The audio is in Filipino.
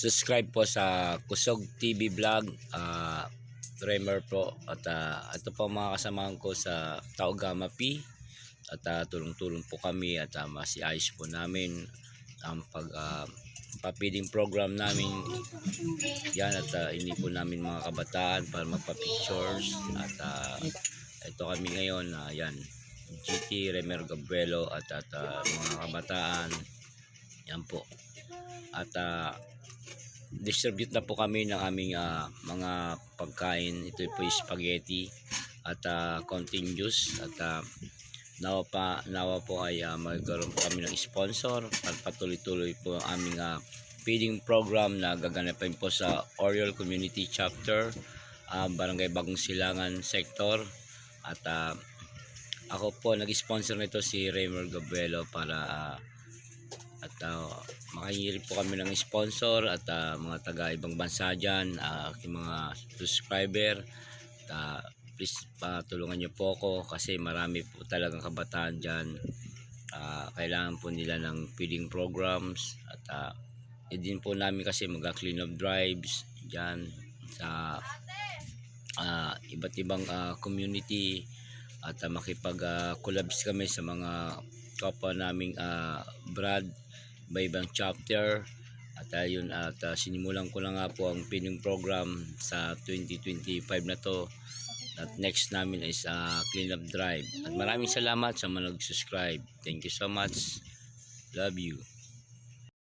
subscribe po sa Kusog TV Vlog, ah Tremer po. At ah, ito po mga kasamahan ko sa Taogama P. At ah, tulong-tulong po kami at uh, masiayos po namin ang pag ah, papiding program namin yan at ah, hindi po namin mga kabataan para magpa-pictures at ah, ito kami ngayon ah, yan GT Remer Gabrielo at, at ah, mga kabataan yan po at ah, distribute na po kami ng aming ah, mga pagkain. Ito po yung spaghetti at uh, konting juice at ah, nawa pa nawa po ay uh, magkaroon kami ng sponsor at patuloy-tuloy po ang aming ah, feeding program na gaganapin po sa Oriole Community Chapter ah, Barangay Bagong Silangan Sector. At ah, ako po nag-sponsor nito si Raymond Gabrielo para ah, at uh, makahingi po kami ng sponsor at ah, mga taga ibang bansa dyan, ah, aking mga subscriber. At, ah, please patulungan niyo po ako kasi marami po talagang kabataan dyan. Ah, kailangan po nila ng feeding programs at uh, din po namin kasi mag-clean up drives dyan sa ah, iba't ibang ah, community at uh, makipag-collabs kami sa mga kapwa naming ah, Brad by ibang chapter. At ayun at ah, sinimulan ko na nga po ang pinning program sa 2025 na to. At next namin is ah, clean up drive. At maraming salamat sa mga nag-subscribe. Thank you so much. Love you